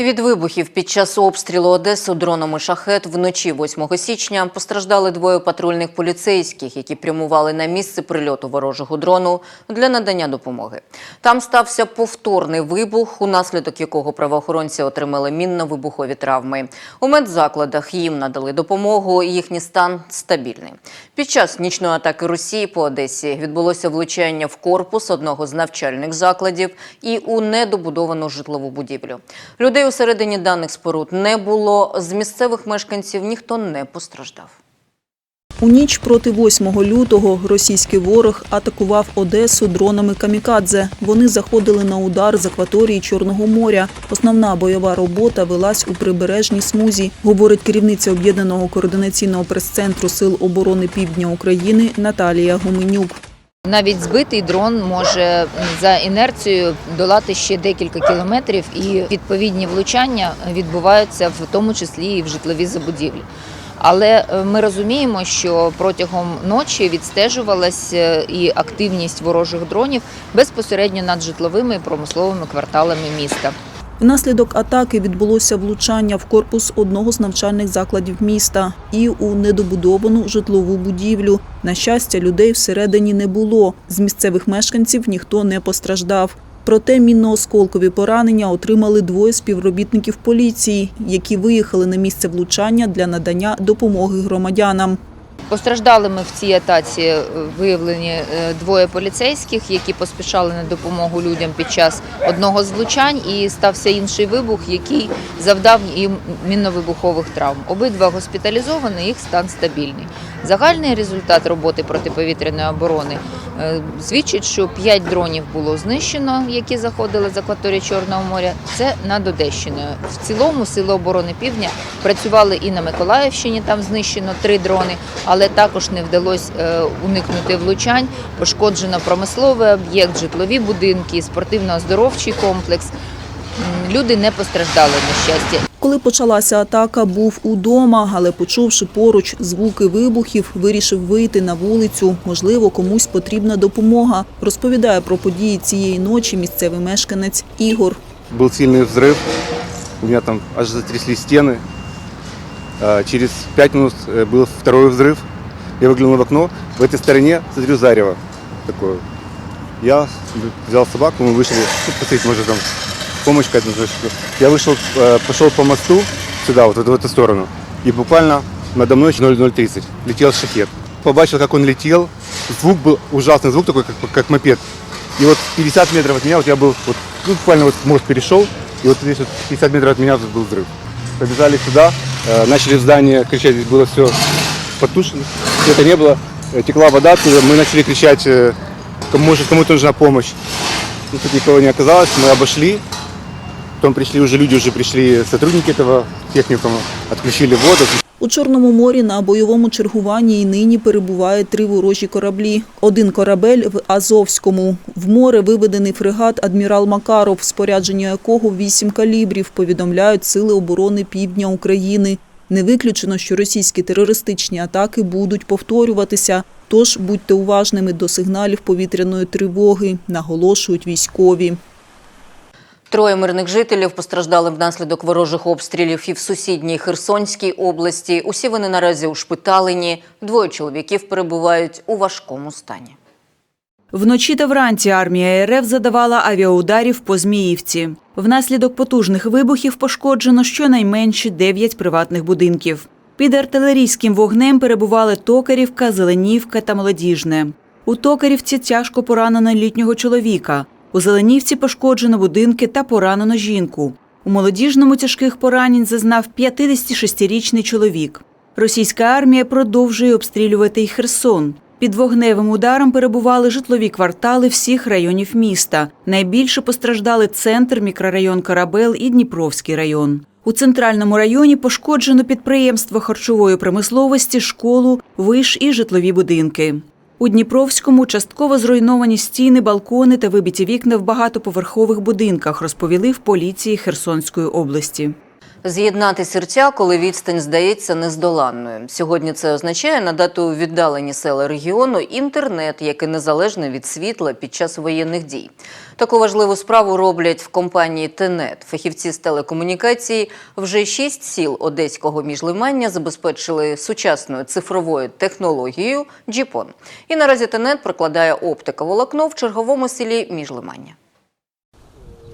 Від вибухів під час обстрілу Одеси дронами шахет вночі 8 січня постраждали двоє патрульних поліцейських, які прямували на місце прильоту ворожого дрону для надання допомоги. Там стався повторний вибух, унаслідок якого правоохоронці отримали мінно-вибухові травми. У медзакладах їм надали допомогу, і їхній стан стабільний. Під час нічної атаки Росії по Одесі відбулося влучання в корпус одного з навчальних закладів і у недобудовану житлову будівлю. Людей усередині даних споруд не було. З місцевих мешканців ніхто не постраждав. У ніч проти 8 лютого російський ворог атакував Одесу дронами камікадзе. Вони заходили на удар з акваторії Чорного моря. Основна бойова робота велась у прибережній смузі, говорить керівниця об'єднаного координаційного прес-центру Сил оборони Півдня України Наталія Гуменюк. Навіть збитий дрон може за інерцією долати ще декілька кілометрів, і відповідні влучання відбуваються в тому числі і в житлові забудівлі. Але е, ми розуміємо, що протягом ночі відстежувалася і активність ворожих дронів безпосередньо над житловими і промисловими кварталами міста. Внаслідок атаки відбулося влучання в корпус одного з навчальних закладів міста і у недобудовану житлову будівлю. На щастя, людей всередині не було. З місцевих мешканців ніхто не постраждав. Проте мінно-осколкові поранення отримали двоє співробітників поліції, які виїхали на місце влучання для надання допомоги громадянам. Постраждалими в цій атаці е, виявлені е, двоє поліцейських, які поспішали на допомогу людям під час одного з влучань, і стався інший вибух, який завдав їм мінно-вибухових травм. Обидва госпіталізовані, їх стан стабільний. Загальний результат роботи протиповітряної оборони е, свідчить, що 5 дронів було знищено, які заходили з акваторії Чорного моря. Це над Одещиною. В цілому сили оборони Півдня працювали і на Миколаївщині. Там знищено три дрони, але також не вдалося е, уникнути влучань. Пошкоджено промисловий об'єкт, житлові будинки, спортивно-оздоровчий комплекс. М, Люди не постраждали на щастя. Коли почалася атака, був удома, але почувши поруч звуки вибухів, вирішив вийти на вулицю. Можливо, комусь потрібна допомога. Розповідає про події цієї ночі місцевий мешканець Ігор. Был сильный взрыв, у меня там аж затрясли стены. А, Через пять минут э, был второй взрыв. Я выглянул в окно, в этой стороне смотрю зарево такое. Я взял собаку, мы вышли, ну, посмотреть, может там помощь какая-то. нужна. Я вышел, э, пошел по мосту сюда, вот в эту сторону. И буквально надо мной 0030 летел шахет. Побачил, как он летел. Звук был ужасный, звук такой, как, как мопед. И вот 50 метров от меня, вот я был, вот, ну, буквально вот мост перешел, и вот здесь вот 50 метров от меня был взрыв. Побежали сюда, э, начали в здание кричать, здесь было все потушено, света не было, э, текла вода мы начали кричать, э, может, кому-то нужна помощь. Ну, тут никого не оказалось, мы обошли, потом пришли уже люди, уже пришли сотрудники этого техникума, отключили воду, У Чорному морі на бойовому чергуванні і нині перебувають три ворожі кораблі. Один корабель в Азовському. В море виведений фрегат «Адмірал Макаров», спорядження якого вісім калібрів, повідомляють Сили оборони Півдня України. Не виключено, що російські терористичні атаки будуть повторюватися. Тож будьте уважними до сигналів повітряної тривоги, наголошують військові. Троє мирних жителів постраждали внаслідок ворожих обстрілів і в сусідній Херсонській області. Усі вони наразі ушпиталені. Двоє чоловіків перебувають у важкому стані. Вночі та вранці армія РФ задавала авіаударів по Зміївці. Внаслідок потужних вибухів пошкоджено щонайменше 9 приватних будинків. Під артилерійським вогнем перебували Токарівка, Зеленівка та Молодіжне. У Токарівці тяжко поранено літнього чоловіка. У Зеленівці пошкоджено будинки та поранено жінку. У Молодіжному тяжких поранень зазнав 56-річний чоловік. Російська армія продовжує обстрілювати й Херсон. Під вогневим ударом перебували житлові квартали всіх районів міста. Найбільше постраждали центр, мікрорайон Карабел і Дніпровський район. У центральному районі пошкоджено підприємство харчової промисловості, школу, виш і житлові будинки. У Дніпровському частково зруйновані стіни, балкони та вибиті вікна в багатоповерхових будинках, розповіли в поліції Херсонської області. З'єднати серця, коли відстань здається нездоланною. Сьогодні це означає надати у віддалені села регіону інтернет, який незалежний від світла під час воєнних дій. Таку важливу справу роблять в компанії ТЕНЕТ. Фахівці з телекомунікації вже шість сіл одеського міжлимання забезпечили сучасною цифровою технологією Джіпон. І наразі ТЕНЕТ прокладає оптиковолокно в черговому селі міжлимання.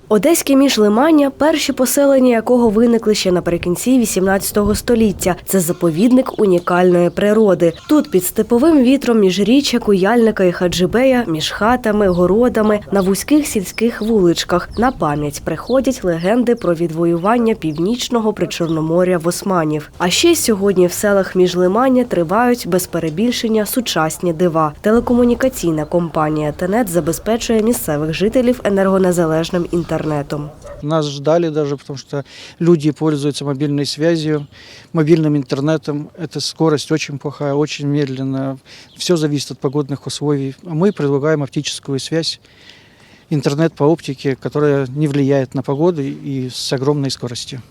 Одеське міжлимання, перші поселення якого виникли ще наприкінці 18 століття. Це заповідник унікальної природи. Тут під степовим вітром між річчя Куяльника і Хаджибея, між хатами, городами, на вузьких сільських вуличках на пам'ять приходять легенди про відвоювання північного причорноморя в османів. А ще сьогодні в селах міжлимання тривають без перебільшення сучасні дива. Телекомунікаційна компанія Тенет забезпечує місцевих жителів енергонезалежним інтернетом Нас ждали даже, потому что люди пользуются мобильной связью, мобильным интернетом. Эта скорость очень плохая, очень медленная. Все зависит от погодных условий. А мы предлагаем оптическую связь, интернет по оптике, которая не влияет на погоду и с огромной скоростью.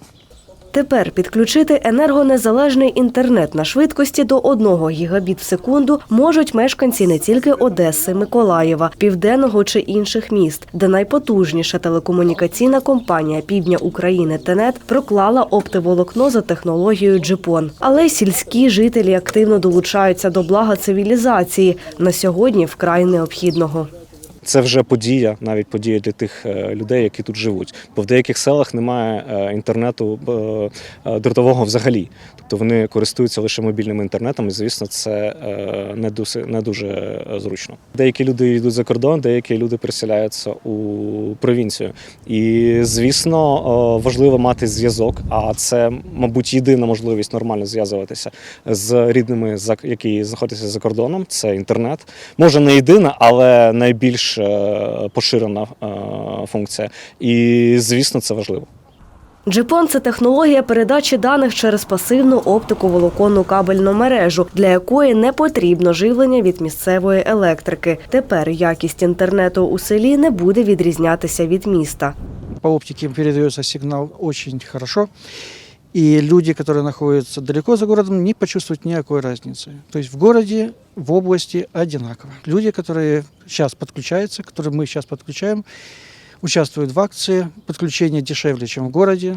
Тепер підключити енергонезалежний інтернет на швидкості до 1 гігабіт в секунду можуть мешканці не тільки Одеси, Миколаєва, Південного чи інших міст, де найпотужніша телекомунікаційна компанія Півдня України Тенет проклала оптоволокно за технологією Джипон. Але сільські жителі активно долучаються до блага цивілізації на сьогодні вкрай необхідного. Це вже подія, навіть подія для тих е, людей, які тут живуть. Бо в деяких селах немає е, інтернету е, дротового взагалі. Тобто вони користуються лише мобільним інтернетом, і звісно, це е, не дуже, не дуже зручно. Деякі люди йдуть за кордон, деякі люди переселяються у провінцію. І звісно, е, важливо мати зв'язок. А це, мабуть, єдина можливість нормально зв'язуватися з рідними, які знаходяться за кордоном. Це інтернет. Може, не єдина, але найбільш е, поширена функція. І звісно, це важливо. Джипон це технологія передачі даних через пасивну оптику волоконну кабельну мережу, для якої не потрібно живлення від місцевої електрики. Тепер якість інтернету у селі не буде відрізнятися від міста. По оптике передается сигнал очень хорошо. И люди, которые находятся далеко за городом, не почувствуют никакой разницы. То есть в городе, в области одинаково. Люди, которые сейчас подключаются, которые мы сейчас подключаем, участвуют в акции. Подключение дешевле, чем в городе.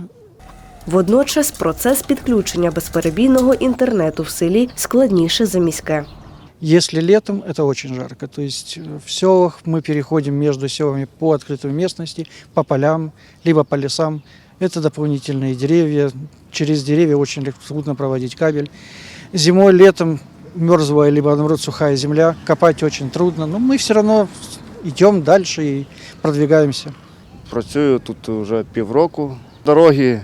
Водночас процес підключення безперебійного інтернету в селі складніше за міське. Если летом, это очень жарко. То есть э, в селах мы переходим между селами по открытой местности, по полям, либо по лесам. Это дополнительные деревья. Через деревья очень легко- трудно проводить кабель. Зимой, летом мерзлая, либо наоборот сухая земля. Копать очень трудно. Но мы все равно идем дальше и продвигаемся. Працюю тут вже півроку. Дороги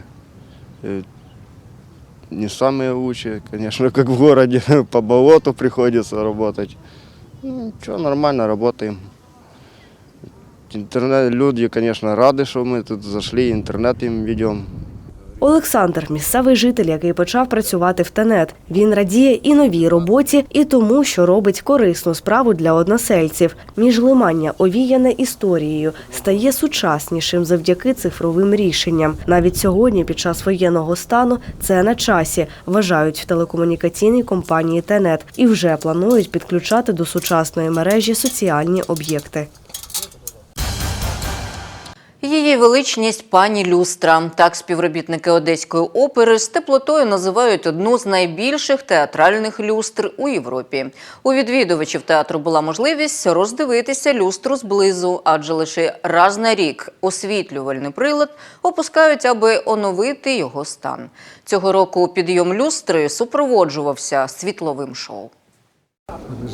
не самые лучшие, конечно, как в городе. По болоту приходится работать. Ну, ничего, нормально работаем. Интернет, люди, конечно, рады, что мы тут зашли, интернет им ведем. Олександр місцевий житель, який почав працювати в Тенет. Він радіє і новій роботі, і тому, що робить корисну справу для односельців. Міжлимання, овіяне історією, стає сучаснішим завдяки цифровим рішенням. Навіть сьогодні, під час воєнного стану, це на часі, вважають в телекомунікаційній компанії Тенет і вже планують підключати до сучасної мережі соціальні об'єкти. Її величність пані Люстра. Так співробітники Одеської опери з теплотою називають одну з найбільших театральних люстр у Європі. У відвідувачів театру була можливість роздивитися люстру зблизу, адже лише раз на рік освітлювальний прилад опускають, аби оновити його стан. Цього року підйом люстри супроводжувався світловим шоу.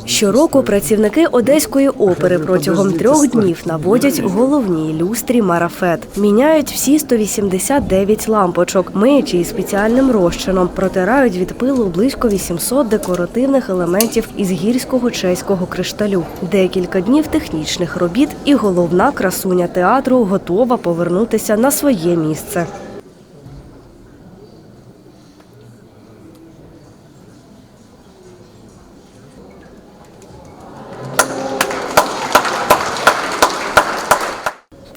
Щороку працівники одеської опери протягом трьох днів наводять головній люстрі марафет. Міняють всі 189 лампочок, миють її спеціальним розчином, протирають від пилу близько 800 декоративних елементів із гірського чеського кришталю. Декілька днів технічних робіт, і головна красуня театру готова повернутися на своє місце.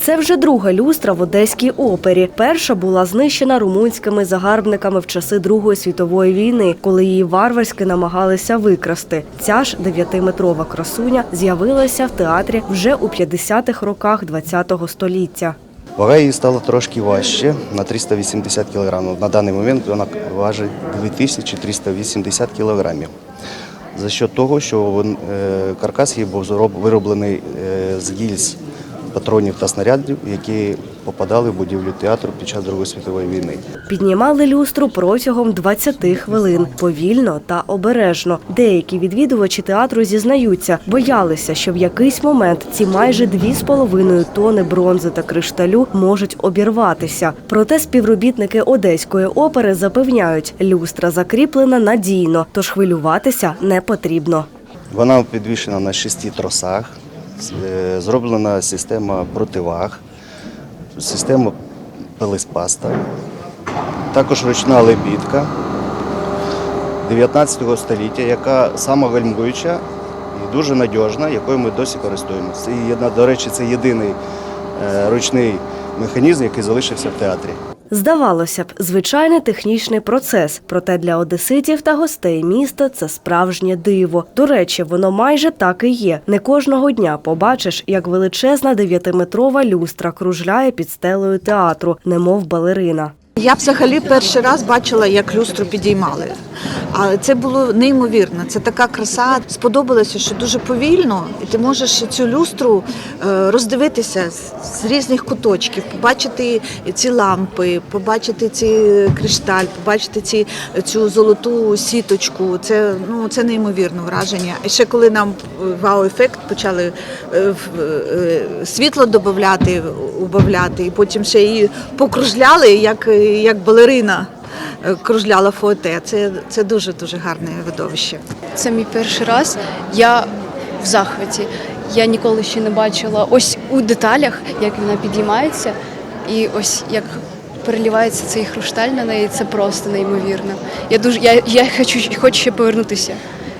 Це вже друга люстра в Одеській опері. Перша була знищена румунськими загарбниками в часи Другої світової війни, коли її варварськи намагалися викрасти. Ця ж дев'ятиметрова красуня з'явилася в театрі вже у 50-х роках ХХ століття. Вага її стала трошки важче на 380 кг. На даний момент вона важить 2380 кг. За що того, що е, каркас її був вироблений е, з гільз патронів та снарядів, які попадали в будівлю театру під час Другої світової війни. Піднімали люстру протягом 20 хвилин, повільно та обережно. Деякі відвідувачі театру зізнаються, боялися, що в якийсь момент ці майже 2,5 тони бронзи та кришталю можуть обірватися. Проте співробітники Одеської опери запевняють, люстра закріплена надійно, тож хвилюватися не потрібно. Вона підвішена на шести тросах, зроблена система противаг, система пелеспаста, також ручна лебідка 19 століття, яка самогальмуюча і дуже надіжна, якою ми досі користуємося. Це до речі, це єдиний е, ручний механізм, який залишився в театрі. Здавалося б, звичайний технічний процес, проте для одеситів та гостей міста це справжнє диво. До речі, воно майже так і є. Не кожного дня побачиш, як величезна дев'ятиметрова люстра кружляє під стелею театру, немов балерина. Я взагалі перший раз бачила, як люстру підіймали. Але це було неймовірно. Це така краса. Сподобалося, що дуже повільно, і ти можеш цю люстру е, роздивитися з- різних куточків, побачити ці лампи, побачити ці кришталь, побачити ці, цю золоту сіточку. Це ну це неймовірне враження. І ще коли нам е, вау-ефект почали е, світло додати, убавляти, і потім ще її покружляли, як, як балерина е, кружляла фоте. Це, це дуже дуже гарне видовище. Це мій перший раз. Я в захваті. Я ніколи ще не бачила ось у деталях, як вона підіймається, і ось як переливається цей хрусталь на неї. Це просто неймовірно. Я дуже я, я хочу, хочу ще повернутися.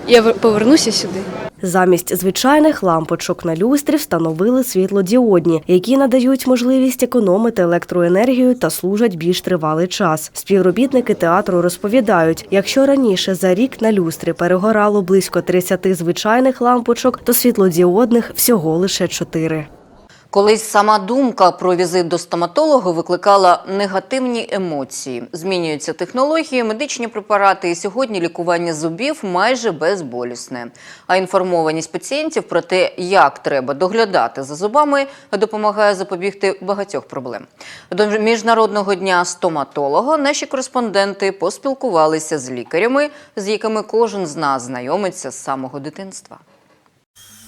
Я повернуся сюди. Замість звичайних лампочок на люстрі встановили світлодіодні, які надають можливість економити електроенергію та служать більш тривалий час. Співробітники театру розповідають, якщо раніше за рік на люстрі перегорало близько 30 звичайних лампочок, то світлодіодних всього лише 4. Колись сама думка про візит до стоматолога викликала негативні емоції. Змінюються технології, медичні препарати, і сьогодні лікування зубів майже безболісне. А інформованість пацієнтів про те, як треба доглядати за зубами, допомагає запобігти багатьох проблем. До міжнародного дня стоматолога наші кореспонденти поспілкувалися з лікарями, з якими кожен з нас знайомиться з самого дитинства.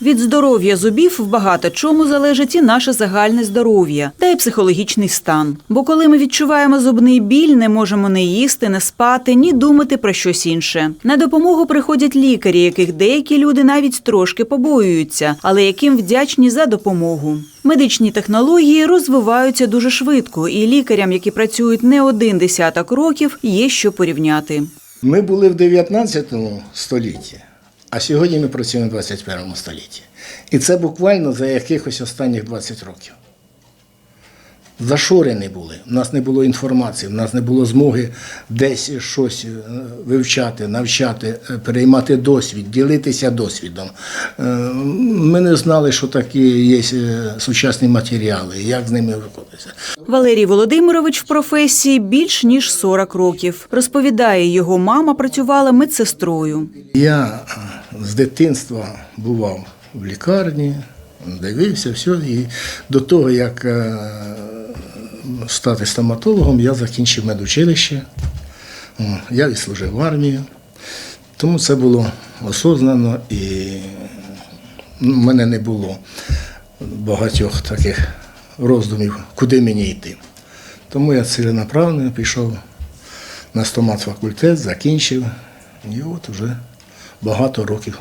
Від здоров'я зубів в багато чому залежить і наше загальне здоров'я, та й психологічний стан. Бо коли ми відчуваємо зубний біль, не можемо не їсти, не спати, ні думати про щось інше. На допомогу приходять лікарі, яких деякі люди навіть трошки побоюються, але яким вдячні за допомогу. Медичні технології розвиваються дуже швидко, і лікарям, які працюють не один десяток років, є що порівняти. Ми були в 19 столітті, а сьогодні ми працюємо в 21 столітті. І це буквально за якихось останніх 20 років. Зашорені були, в нас не було інформації, в нас не було змоги десь щось е, вивчати, навчати, е, переймати досвід, ділитися досвідом. Е, Ми не знали, що такі є сучасні матеріали, як з ними виходиться. Валерій Володимирович в професії більш ніж 40 років. Розповідає, його мама працювала медсестрою. Я з дитинства бував в лікарні, дивився все. І до того, як е, стати стоматологом, я закінчив медучилище. Я відслужив в армію. Тому це було осознано і ну, в мене не було багатьох таких роздумів, куди мені йти. Тому я ціленаправленно пішов на стомат факультет, закінчив. І от вже багато років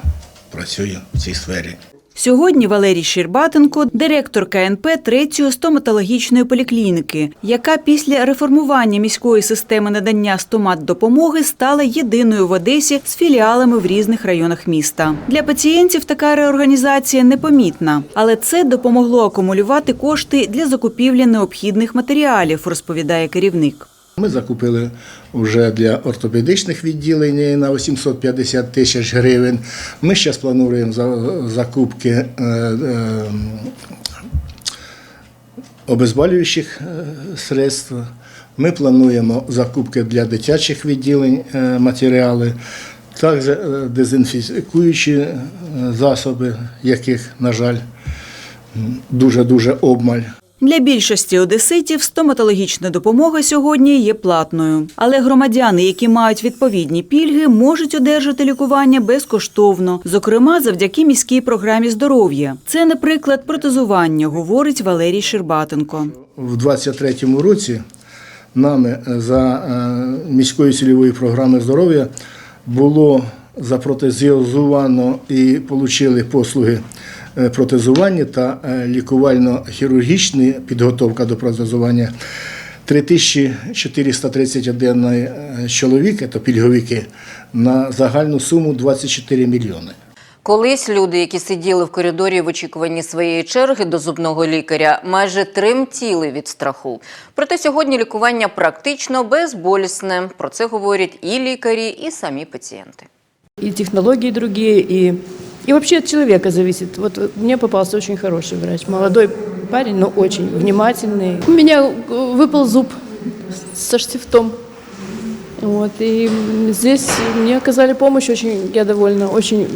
працюю в цій сфері. Сьогодні Валерій Щербатенко – директор КНП третьої стоматологічної поліклініки, яка після реформування міської системи надання стомат-допомоги стала єдиною в Одесі з філіалами в різних районах міста. Для пацієнтів така реорганізація непомітна, але це допомогло акумулювати кошти для закупівлі необхідних матеріалів, розповідає керівник. Ми закупили вже для ортопедичних відділень на 850 тисяч гривень. Ми зараз плануємо закупки е, е, обезболюючих е, средств. Ми плануємо закупки для дитячих відділень матеріали, також дезінфікуючі засоби, яких, на жаль, дуже-дуже обмаль. Для більшості одеситів стоматологічна допомога сьогодні є платною. Але громадяни, які мають відповідні пільги, можуть одержати лікування безкоштовно, зокрема завдяки міській програмі здоров'я. Це, наприклад, протезування, говорить Валерій Щербатенко. В 2023 році нами за е, міською цільовою програмою здоров'я було запротезіозовано і отримали послуги е, протезування та е, лікувально-хірургічна підготовка до протезування 3431 е, чоловік, це пільговики, на загальну суму 24 мільйони. Колись люди, які сиділи в коридорі в очікуванні своєї черги до зубного лікаря, майже тремтіли від страху. Проте сьогодні лікування практично безболісне. Про це говорять і лікарі, і самі пацієнти. И технологии другие, и, и вообще от человека зависит. Вот э, мне попался очень хороший врач, молодой парень, но очень внимательный. У меня э, выпал зуб со штифтом. Вот, и м, здесь мне оказали помощь, очень, я довольна, очень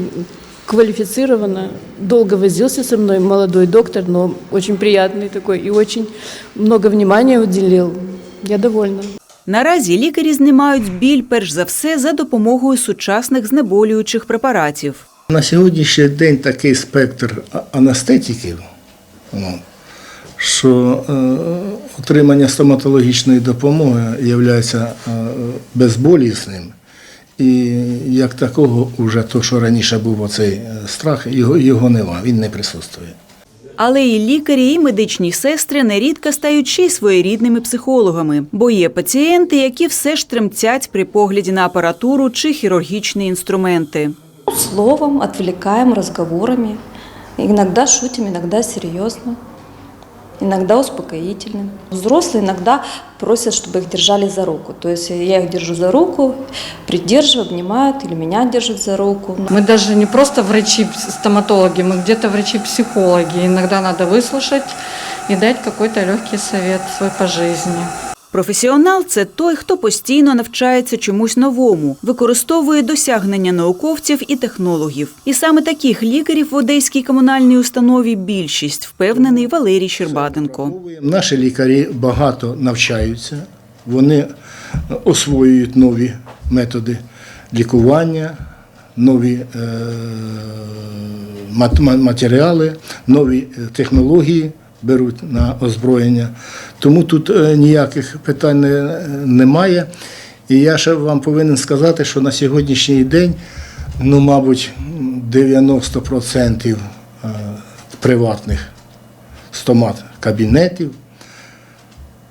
квалифицированно. Долго возился со мной молодой доктор, но очень приятный такой и очень много внимания уделил. Я довольна. Наразі лікарі знімають біль перш за все за допомогою сучасних знеболюючих препаратів. На сьогоднішній день такий спектр анестетиків, ну, що е, отримання стоматологічної допомоги є безболісним. І як такого, вже то, що раніше був оцей е, страх, його, його нема, він не присутствує. Але і лікарі, і медичні сестри нерідко стають ще й своєрідними психологами, бо є пацієнти, які все ж тремтять при погляді на апаратуру чи хірургічні інструменти. Словом, отвлекаем разговорами. Иногда шутим, иногда серьезно, иногда успокоительным. Взрослые иногда просят, чтобы их держали за руку. То есть я их держу за руку, придерживаю, обнимают или меня держат за руку. Мы даже не просто врачи-стоматологи, мы где-то врачи-психологи. Иногда надо выслушать и дать какой-то легкий совет свой по жизни. Професіонал це той, хто постійно навчається чомусь новому, використовує досягнення науковців і технологів. І саме таких лікарів в одеській комунальній установі більшість, впевнений Валерій Щербатенко. Наші лікарі багато навчаються, вони освоюють нові методи лікування, нові е, матеріали, нові е, технології беруть на озброєння. Тому тут е, ніяких питань немає. І я ще вам повинен сказати, що на сьогоднішній день, ну, мабуть, 90% е, приватних стомат-кабінетів,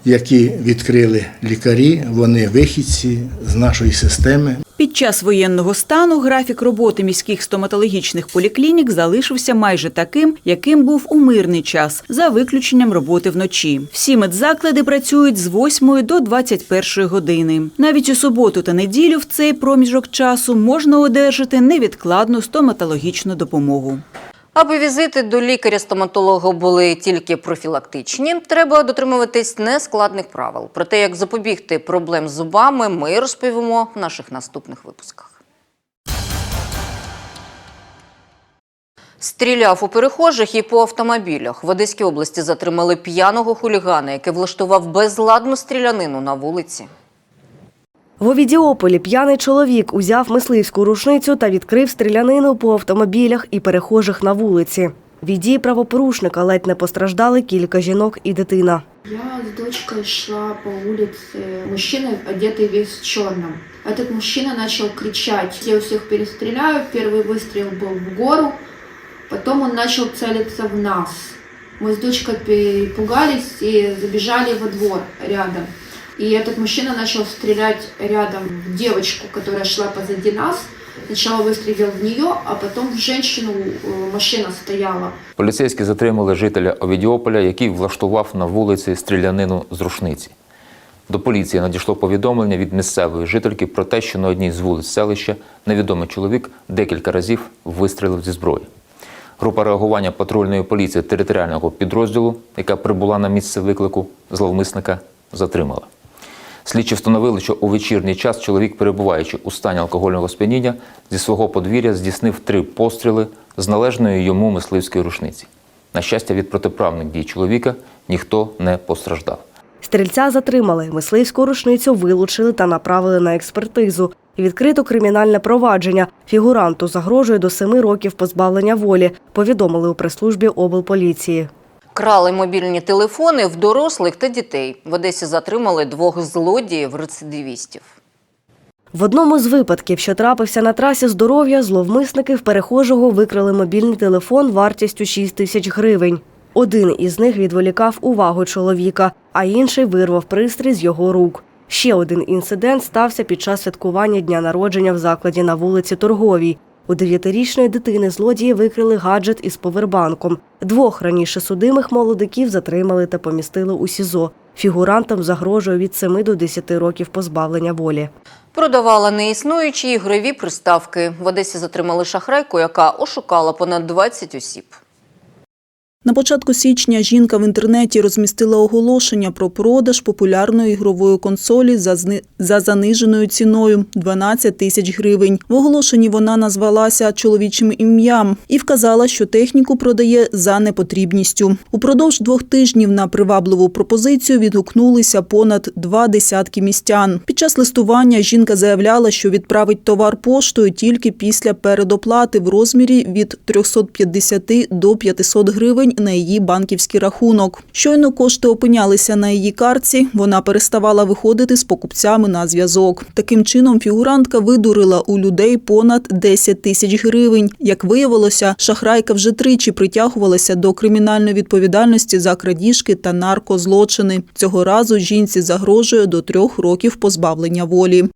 які відкрили лікарі, вони вихідці з нашої системи. Під час воєнного стану графік роботи міських стоматологічних поліклінік залишився майже таким, яким був у мирний час, за виключенням роботи вночі. Всі медзаклади працюють з 8 до 21 години. Навіть у суботу та неділю в цей проміжок часу можна одержати невідкладну стоматологічну допомогу. Аби візити до лікаря-стоматолога були тільки профілактичні, треба дотримуватись нескладних правил. Про те, як запобігти проблем з зубами, ми розповімо в наших наступних випусках. Стріляв у перехожих і по автомобілях. В Одеській області затримали п'яного хулігана, який влаштував безладну стрілянину на вулиці. В Овідіополі п'яний чоловік узяв мисливську рушницю та відкрив стрілянину по автомобілях і перехожих на вулиці. Від дії правопорушника ледь не постраждали кілька жінок і дитина. Я с дочкой шла по улице, мужчина одетый весь в черном. Этот мужчина начал кричать, я всех перестреляю, первый выстрел был в гору, Потом он начал целиться в нас. Мы с дочкой перепугались и забежали во двор рядом. И этот мужчина начал стрелять рядом в девочку, которая шла позади нас. Сначала выстрелил в нее, а потом в женщину э, машина стояла. Поліцейські затримали жителя Овідіополя, який влаштував на вулиці стрілянину з рушниці. До поліції надійшло повідомлення від місцевої жительки про те, що на одній з вулиць селища невідомий чоловік декілька разів вистрілив зі зброї. Група реагування патрульної поліції територіального підрозділу, яка прибула на місце виклику зловмисника, затримала. Слідчі встановили, що у вечірній час чоловік, перебуваючи у стані алкогольного сп'яніння, зі свого подвір'я здійснив три постріли з належної йому мисливської рушниці. На щастя, від протиправних дій чоловіка ніхто не постраждав. Стрільця затримали, мисливську рушницю вилучили та направили на експертизу. Відкрито кримінальне провадження. Фігуранту загрожує до семи років позбавлення волі, повідомили у прес-службі облполіції. Крали мобільні телефони в дорослих та дітей. В Одесі затримали двох злодіїв-рецидивістів. В одному з випадків, що трапився на трасі здоров'я, зловмисники в перехожого викрали мобільний телефон вартістю 6 тисяч гривень. Один із них відволікав увагу чоловіка, а інший вирвав пристрій з його рук. Ще один інцидент стався під час святкування дня народження в закладі на вулиці Торговій. У дев'ятирічної дитини злодії викрили гаджет із повербанком. Двох раніше судимих молодиків затримали та помістили у СІЗО. Фігурантам загрожує від 7 до 10 років позбавлення волі. Продавала неіснуючі ігрові приставки. В Одесі затримали шахрайку, яка ошукала понад 20 осіб. На початку січня жінка в інтернеті розмістила оголошення про продаж популярної ігрової консолі за, зни... за заниженою ціною – 12 тисяч гривень. В оголошенні вона назвалася чоловічим ім'ям і вказала, що техніку продає за непотрібністю. Упродовж двох тижнів на привабливу пропозицію відгукнулися понад два десятки містян. Під час листування жінка заявляла, що відправить товар поштою тільки після передоплати в розмірі від 350 до 500 гривень на її банківський рахунок. Щойно кошти опинялися на її картці, вона переставала виходити з покупцями на зв'язок. Таким чином, фігурантка видурила у людей понад 10 тисяч гривень. Як виявилося, шахрайка вже тричі притягувалася до кримінальної відповідальності за крадіжки та наркозлочини. Цього разу жінці загрожує до трьох років позбавлення волі.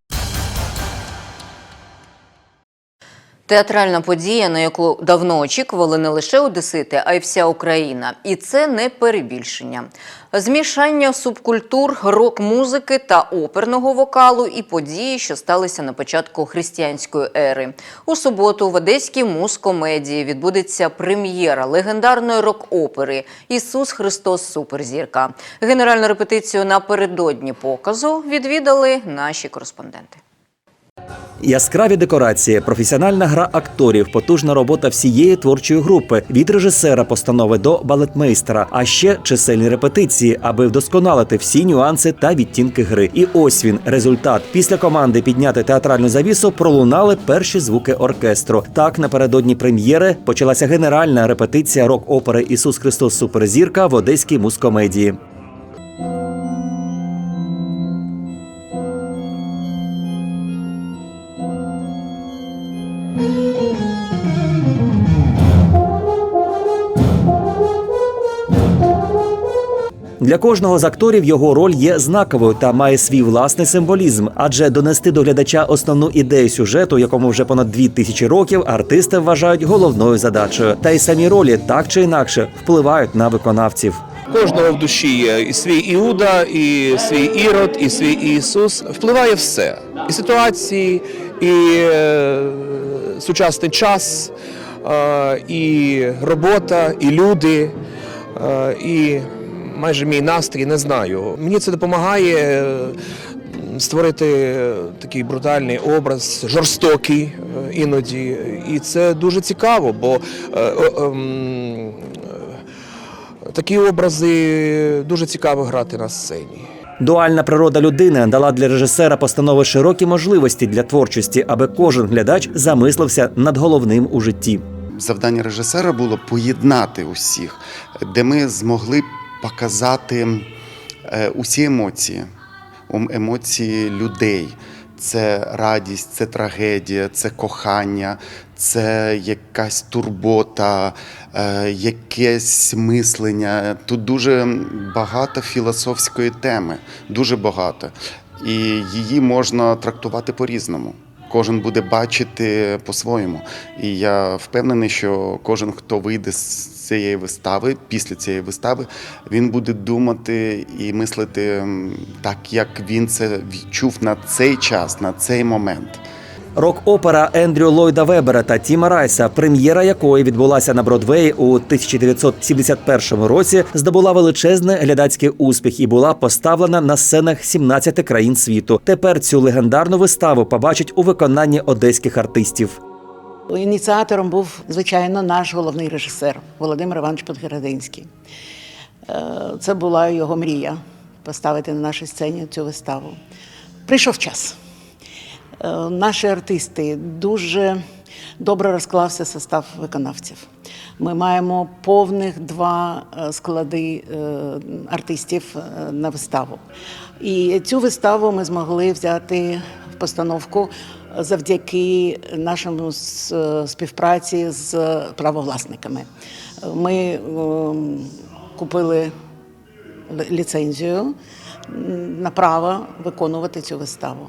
Театральна подія, на яку давно очікували не лише одесити, а й вся Україна. І це не перебільшення. Змішання субкультур, рок-музики та оперного вокалу і події, що сталися на початку християнської ери. У суботу в Одеській музкомедії відбудеться прем'єра легендарної рок-опери Ісус Христос Суперзірка. Генеральну репетицію напередодні показу відвідали наші кореспонденти. Яскраві декорації, професіональна гра акторів, потужна робота всієї творчої групи від режисера постанови до балетмейстера, а ще чисельні репетиції, аби вдосконалити всі нюанси та відтінки гри. І ось він результат. Після команди підняти театральну завісу пролунали перші звуки оркестру. Так напередодні прем'єри почалася генеральна репетиція рок-опери Ісус Христос Суперзірка в Одеській музкомедії. Для кожного з акторів його роль є знаковою та має свій власний символізм, адже донести до глядача основну ідею сюжету, якому вже понад дві тисячі років артисти вважають головною задачею. Та й самі ролі так чи інакше впливають на виконавців. Кожного в душі є і свій Іуда, і свій Ірод, і свій Ісус. Впливає все. І ситуації, і е, сучасний час, е, і робота, і люди, е, і майже мій настрій, не знаю. Мені це допомагає е, створити такий брутальний образ, жорстокий е, іноді. І це дуже цікаво, бо е, ем, Такі образи дуже цікаво грати на сцені. Дуальна природа людини дала для режисера постанови широкі можливості для творчості, аби кожен глядач замислився над головним у житті. Завдання режисера було поєднати усіх, де ми змогли показати е, усі емоції, ем- емоції людей. це радість, це трагедія, це кохання, це якась турбота, е, якесь мислення. Тут дуже багато філософської теми, дуже багато. І її можна трактувати по-різному. Кожен буде бачити по-своєму. І я впевнений, що кожен, хто вийде з цієї вистави, після цієї вистави, він буде думати і мислити так, як він це відчув на цей час, на цей момент. Рок-опера Ендрю Ллойда Вебера та Тіма Райса, прем'єра якої відбулася на Бродвеї у 1971 році, здобула величезний глядацький успіх і була поставлена на сценах 17 країн світу. Тепер цю легендарну виставу побачать у виконанні одеських артистів. Ініціатором був, звичайно, наш головний режисер Володимир Іванович Подгородинський. Е, Це була його мрія поставити на нашій сцені цю виставу. Прийшов час. Е, Наші артисти дуже добре розклався состав виконавців. Ми маємо повних два е, склади е, артистів на виставу. І цю виставу ми змогли взяти в постановку завдяки нашому співпраці з правовласниками. Ми е, купили ліцензію на право виконувати цю виставу.